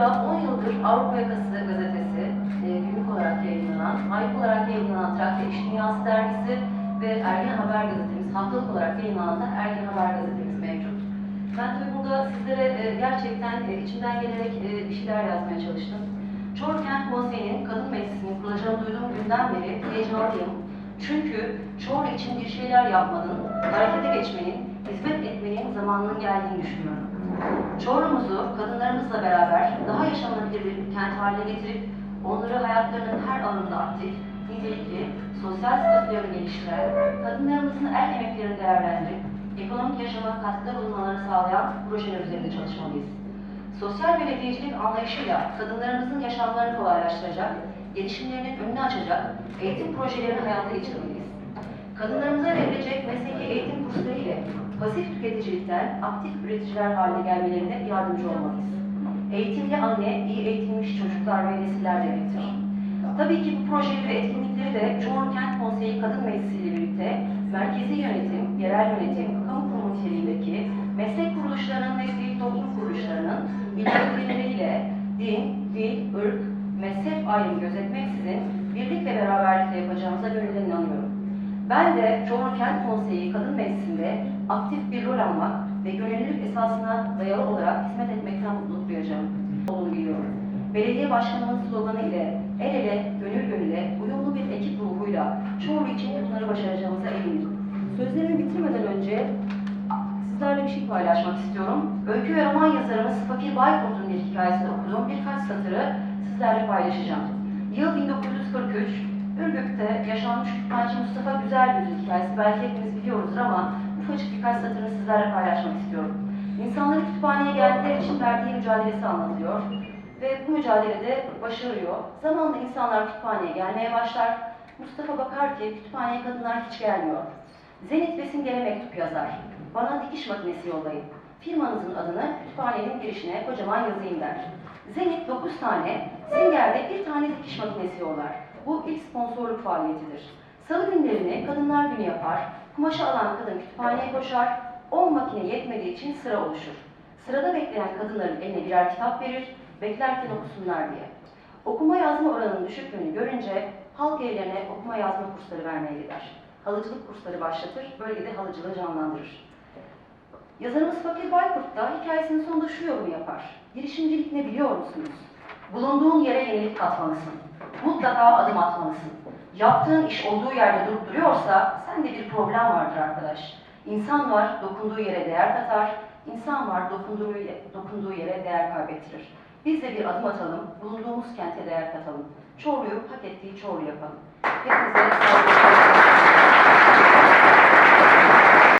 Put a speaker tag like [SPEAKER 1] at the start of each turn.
[SPEAKER 1] sıra 10 yıldır Avrupa Yakası gazetesi, e, günlük olarak yayınlanan, aylık olarak yayınlanan Trakya İş Dünyası dergisi ve Ergen Haber gazetemiz, haftalık olarak yayınlanan da Ergen Haber gazetemiz mevcut. Ben tabii burada sizlere e, gerçekten e, içimden gelerek e, bir şeyler yazmaya çalıştım. Çorlu Kent Konseyi'nin Kadın Meclisi'nin kurulacağını duyduğum günden beri heyecanlıyım. Çünkü Çorlu için bir şeyler yapmanın, harekete geçmenin, hizmet etmenin zamanının geldiğini düşünüyorum. Çorlu'muzu kadınlarımızla beraber daha yaşanabilir bir kent haline getirip onları hayatlarının her alanında aktif, nitelikli, sosyal statülerini geliştiren, kadınlarımızın el emeklerini değerlendirip ekonomik yaşama katkıda bulunmalarını sağlayan projeler üzerinde çalışmalıyız. Sosyal belediyecilik anlayışıyla kadınlarımızın yaşamlarını kolaylaştıracak, gelişimlerinin önünü açacak eğitim projelerini hayata geçirmeliyiz. Tüketicilikten aktif üreticiler haline gelmelerine yardımcı olmalıyız. Eğitimli anne, iyi eğitilmiş çocuklar ve nesiller demektir. Tabii ki bu projeleri ve etkinlikleri de Çorlu Kent Konseyi Kadın Meclisi ile birlikte merkezi yönetim, yerel yönetim, kamu kurumu meslek kuruluşlarının ve sivil toplum kuruluşlarının bildirimleriyle din, dil, ırk, mezhep ayrımı gözetmeksizin birlik ve beraberlikle yapacağımıza gönülden inanıyorum. Ben de Çorlu Kent Konseyi Kadın Meclisi'nde aktif bir rol almak ve gönüllülük esasına dayalı olarak hizmet etmekten mutluluk duyacağım olduğunu biliyorum. Belediye başkanımın sloganı ile el ele, gönül gönüle, uyumlu bir ekip ruhuyla Çorlu için bunları başaracağımıza eminim. Sözlerimi bitirmeden önce sizlerle bir şey paylaşmak istiyorum. Öykü ve roman yazarımız Fakir Baykurt'un bir hikayesinde okuduğum birkaç satırı sizlerle paylaşacağım. Yıl 1943, Ürgüp'te yaşanmış kütüphaneci Mustafa Güzelgöz'ün hikayesi belki hepimiz biliyoruzdur ama ufacık birkaç satırını sizlerle paylaşmak istiyorum. İnsanların kütüphaneye geldikleri için verdiği mücadelesi anlatıyor ve bu mücadelede başarıyor. Zamanla insanlar kütüphaneye gelmeye başlar. Mustafa bakar ki kütüphaneye kadınlar hiç gelmiyor. Zenit ve Simge'ye mektup yazar. Bana dikiş makinesi yollayın. Firmanızın adını kütüphanenin girişine kocaman yazayım der. Zenit 9 tane, Singer de bir tane dikiş makinesi yollar. Bu ilk sponsorluk faaliyetidir. Salı günlerini kadınlar günü yapar. Kumaşı alan kadın kütüphaneye koşar. 10 makine yetmediği için sıra oluşur. Sırada bekleyen kadınların eline birer kitap verir, beklerken okusunlar diye. Okuma yazma oranının düşüklüğünü görünce halk evlerine okuma yazma kursları vermeye gider. Halıcılık kursları başlatır, bölgede halıcılığı canlandırır. Yazarımız Fakir Baykurt da hikayesinin sonunda şu yorumu yapar. Girişimcilik ne biliyor musunuz? Bulunduğun yere yenilik katmalısın. Mutlaka adım atmalısın. Yaptığın iş olduğu yerde durup duruyorsa sende bir problem vardır arkadaş. İnsan var, dokunduğu yere değer katar. İnsan var, dokunduğu, dokunduğu yere değer kaybettirir. Biz de bir adım atalım, bulunduğumuz kente değer katalım. Çorlu'yu hak ettiği Çorlu yapalım. Hepinize saygılar.